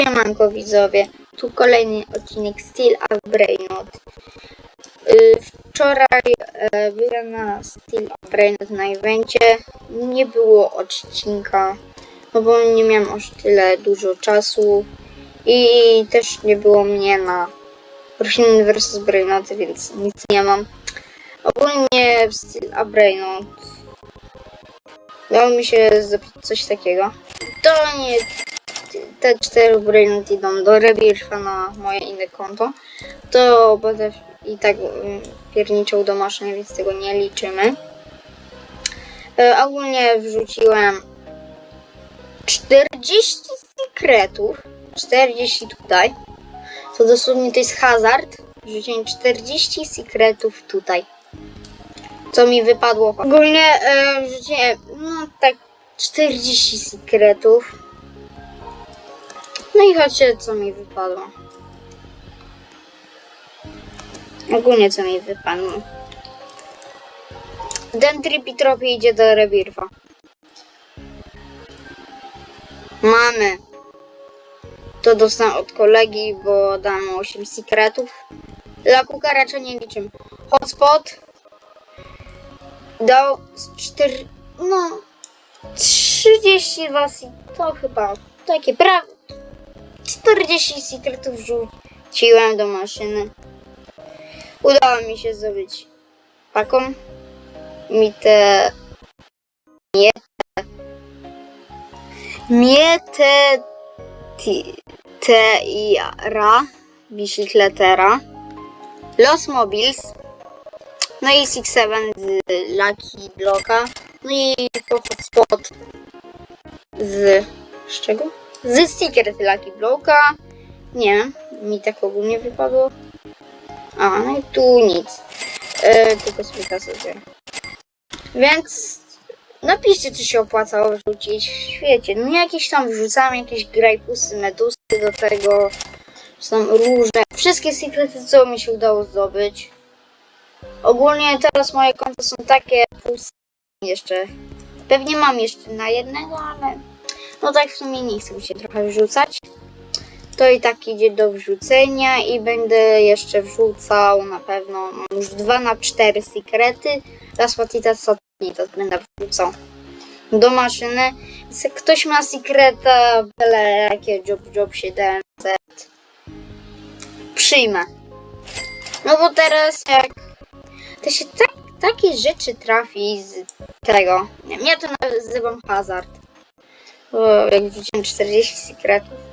Siemanko widzowie, tu kolejny odcinek Steel of Brainot. Y, Wczoraj e, byłem na Steel of Brainot na evencie, nie było odcinka, no bo nie miałem aż tyle dużo czasu i też nie było mnie na Rośliny vs Brainot, więc nic nie mam. Ogólnie Steel of Brainot dało mi się zrobić coś takiego. To nie te cztery brainot idą do Rebirfa na moje inne konto, to będę i tak mm, pierniczą do maszyny, więc tego nie liczymy. E, ogólnie wrzuciłem 40 sekretów, 40 tutaj. To dosłownie to jest hazard. Wrzuciłem 40 sekretów tutaj. Co mi wypadło? Ogólnie e, wrzuciłem no tak 40 sekretów. No i chodźcie, co mi wypadło. Ogólnie co mi wypadło. Dendrypitropie idzie do Rebirfa. Mamy. To dostałem od kolegi, bo mu 8 sekretów. Dla kuka raczej nie liczymy. Hotspot dał z 4, no 32 sek- to chyba takie prawie 40 sekretów wrzuciłem do maszyny. Udało mi się zdobyć taką mitę mietę mietę ti- te i ra bicykletera Los Mobiles no i Six Seven z Lucky Blocka no i hotspot z z czego? Z Secret Lucky Blocka. Nie mi tak ogólnie wypadło. A, no i tu nic. E, tylko sobie sobie. Więc napiszcie, czy się opłacało wrzucić w świecie. No jakieś tam wrzucam, jakieś grajpusy, medusy do tego. Są różne. Wszystkie sekrety, co mi się udało zdobyć. Ogólnie teraz moje konto są takie puste jeszcze. Pewnie mam jeszcze na jednego, ale no tak w sumie nie chcę się trochę wrzucać. To i tak idzie do wrzucenia i będę jeszcze wrzucał na pewno mam już 2 na 4 sekrety. Las Patitas Satitas będę wrzucał do maszyny. Ktoś ma sekreta, byle jakie job job 700 przyjmę. No bo teraz jak to się tak, takie rzeczy trafi z tego. Ja to nazywam hazard. Bo jak wrzuciłem 40 sekretów,